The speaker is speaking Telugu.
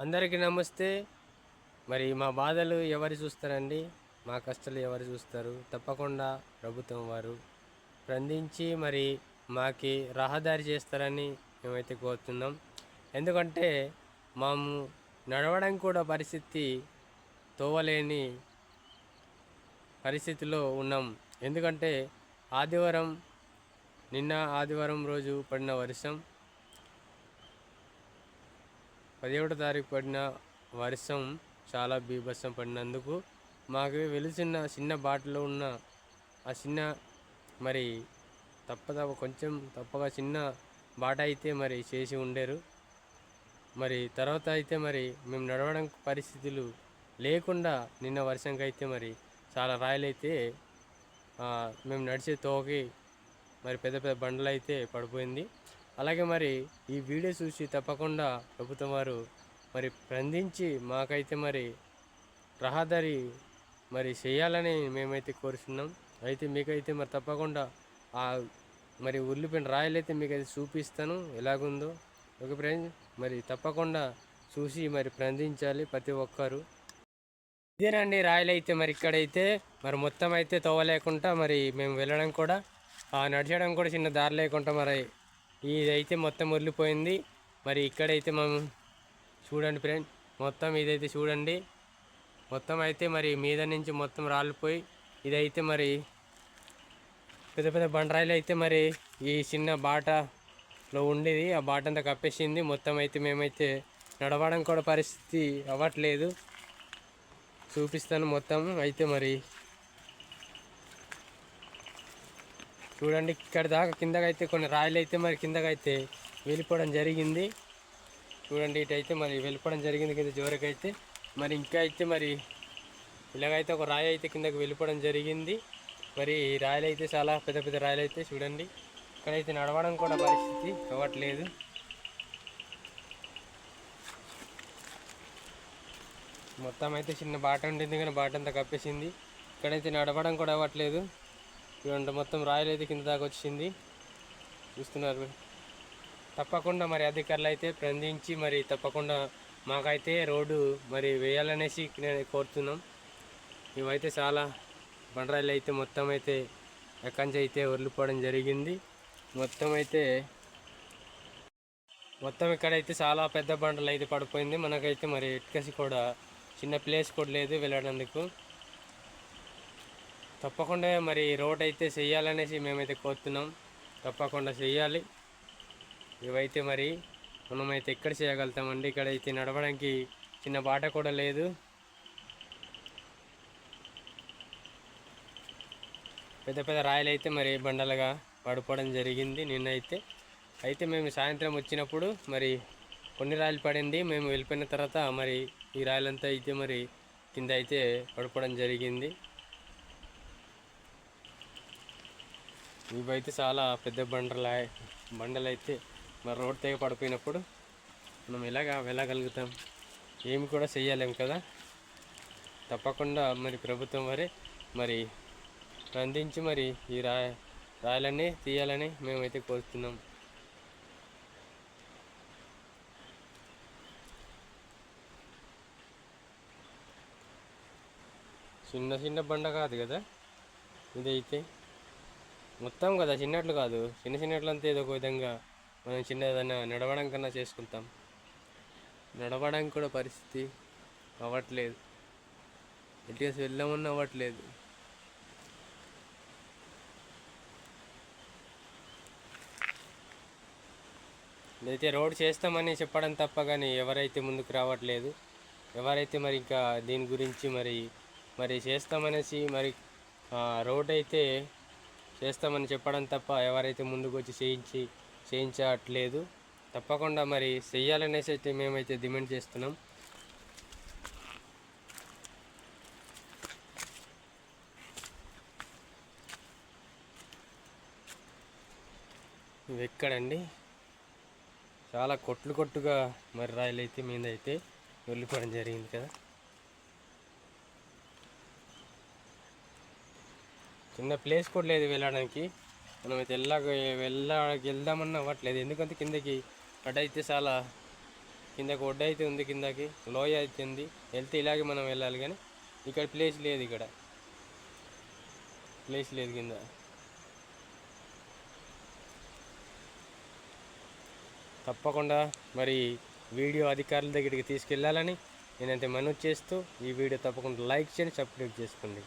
అందరికీ నమస్తే. మరి మా బాధలు ఎవరు చూస్తారండి? మా కష్టాలు ఎవరు చూస్తారు? తప్పకుండా ప్రభుత్వం వారు స్పందించి మరి మాకి రహదారి చేస్తారని మేమైతే కోరుతున్నాం. ఎందుకంటే మాము నడవడం కూడా పరిస్థితి తోవలేని పరిస్థితిలో ఉన్నాం. ఎందుకంటే ఆదివారం నిన్న ఆదివారం రోజు పడిన వర్షం. పదిహేడో తారీఖు పడిన వర్షం చాలా బీభత్సం పడినందుకు మాకు వెలిసిన చిన్న బాటలో ఉన్న ఆ చిన్న మరి తప్ప కొంచెం తప్పగా చిన్న బాట అయితే మరి చేసి ఉండేరు. మరి తర్వాత అయితే మరి మేము నడవడం పరిస్థితులు లేకుండా నిన్న వర్షంకైతే మరి చాలా రాయలైతే మేము నడిచే తోకి మరి పెద్ద పెద్ద బండలు అయితే పడిపోయింది. అలాగే మరి ఈ వీడియో చూసి తప్పకుండా ప్రభుత్వం వారు మరి స్పందించి మాకైతే మరి రహదారి మరి చేయాలని మేమైతే కోరుతున్నాం అయితే మీకైతే మరి తప్పకుండా ఆ మరి ఉల్లిపోయిన రాయలు అయితే చూపిస్తాను. ఎలాగుందో ఓకే ఫ్రెండ్స్? మరి తప్పకుండా చూసి మరి స్పందించాలి ప్రతి ఒక్కరు. ఇదేనండి రాయలు అయితే మరి ఇక్కడైతే మరి మొత్తం అయితే తోవలేకుండా మరి మేము వెళ్ళడం కూడా నడిచడం కూడా చిన్న దారి లేకుండా మరి ఇదైతే మొత్తం వదిలిపోయింది మరి ఇక్కడైతే మేము చూడండి ఫ్రెండ్ మొత్తం ఇదైతే చూడండి. మొత్తం అయితే మరి మీద నుంచి మొత్తం రాలిపోయి ఇదైతే మరి పెద్ద పెద్ద బండరాయిలు అయితే మరి ఈ చిన్న బాటలో ఉండేది. ఆ బాట అంతా కప్పేసింది. మొత్తం అయితే మేమైతే నడవడం కూడా పరిస్థితి అవ్వట్లేదు. చూపిస్తాను మొత్తం. అయితే మరి చూడండి ఇక్కడ దాకా కిందకైతే కొన్ని రాయలు అయితే మరి కిందకైతే వెళ్ళిపోవడం జరిగింది. చూడండి ఇటైతే మరి వెళ్ళిపోవడం జరిగింది కింద జోరకైతే మరి ఇంకా అయితే మరి ఇలాగైతే ఒక రాయి అయితే కిందకి వెళ్ళిపోవడం జరిగింది. మరి రాయలు అయితే చాలా పెద్ద పెద్ద రాయలు అయితే చూడండి. ఇక్కడైతే నడవడం కూడా పరిస్థితి అవ్వట్లేదు. మొత్తం అయితే చిన్న బాట ఉండింది కానీ బాట అంతా కప్పేసింది. ఇక్కడైతే నడవడం కూడా అవ్వట్లేదు. చూడండి మొత్తం రాయలు అయితే కింద దాకా వచ్చింది. చూస్తున్నారు. తప్పకుండా మరి అధికారులు అయితే ప్రందించి మరి తప్పకుండా మాకైతే రోడ్డు మరి వేయాలనేసి నేను కోరుతున్నాం. ఇవైతే చాలా బండరాయిలు అయితే మొత్తం అయితే ఎక్కడి నుంచి అయితే వదిలిపోవడం జరిగింది. మొత్తం అయితే మొత్తం ఇక్కడైతే చాలా పెద్ద బండలు అయితే పడిపోయింది. మనకైతే మరి ఇటుకసి కూడా చిన్న ప్లేస్ కూడా లేదు వెళ్ళడానికి తప్పకుండా మరి రోడ్ అయితే చెయ్యాలనేసి మేమైతే కోరుతున్నాం. తప్పకుండా చెయ్యాలి. ఇవైతే మరి మనమైతే ఎక్కడ చేయగలుగుతామండి? ఇక్కడ అయితే నడవడానికి చిన్న బాట కూడా లేదు. పెద్ద పెద్ద రాయలు అయితే మరి బండలుగా పడిపోవడం జరిగింది నిన్నైతే. అయితే మేము సాయంత్రం వచ్చినప్పుడు మరి కొన్ని రాయలు పడింది. మేము వెళ్ళిపోయిన తర్వాత మరి ఈ రాయలంతా అయితే మరి కింద అయితే పడిపోవడం జరిగింది. ఇవైతే చాలా పెద్ద బండలు బండలు అయితే మరి రోడ్ తెగ పడిపోయినప్పుడు మనం ఎలాగా వెళ్ళగలుగుతాం? ఏమి కూడా చేయలేం కదా? తప్పకుండా మరి ప్రభుత్వం వారే మరి స్పందించి మరి ఈ రా రాయలన్నీ తీయాలని మేమైతే కోరుతున్నాం. చిన్న చిన్న బండ కాదు కదా? ఇదైతే మొత్తం కదా చిన్నట్లు కాదు. చిన్న చిన్నట్లు అంతా ఏదో ఒక విధంగా మనం చిన్న ఏదైనా నడవడం కన్నా చేసుకుంటాం. నడవడానికి కూడా పరిస్థితి అవ్వట్లేదు. ఎల్టీఎస్ వెళ్ళామన్నా అవ్వట్లేదు. అయితే రోడ్ చేస్తామని చెప్పడం తప్ప కానీ ఎవరైతే ముందుకు రావట్లేదు ఎవరైతే మరి ఇంకా దీని గురించి మరి మరి చేస్తామనేసి మరి రోడ్ అయితే చేస్తామని చెప్పడం తప్ప ఎవరైతే ముందుకు వచ్చి చేయించి చేయించట్లేదు తప్పకుండా మరి చెయ్యాలనేసి అయితే మేమైతే డిమాండ్ చేస్తున్నాం. ఎక్కడండి? చాలా కొట్లు కొట్టుగా మరి రాయలైతే అయితే మీద అయితే వెళ్ళిపోవడం జరిగింది కదా. చిన్న ప్లేస్ కూడా లేదు వెళ్ళడానికి. మనం అయితే వెళ్ళ వెళ్ళ వెళ్దామన్నా అవ్వట్లేదు. ఎందుకంటే కిందకి అటు అయితే చాలా కిందకి ఒడ్డ అయితే ఉంది కిందకి లోయ అయితే ఉంది వెళ్తే ఇలాగే మనం వెళ్ళాలి కానీ ఇక్కడ ప్లేస్ లేదు ఇక్కడ. ప్లేస్ లేదు కింద. తప్పకుండా మరి వీడియో అధికారుల దగ్గరికి తీసుకెళ్ళాలని నేనైతే మనవి చేస్తూ ఈ వీడియో తప్పకుండా లైక్ చేయండి సబ్స్క్రైబ్ చేసుకోండి.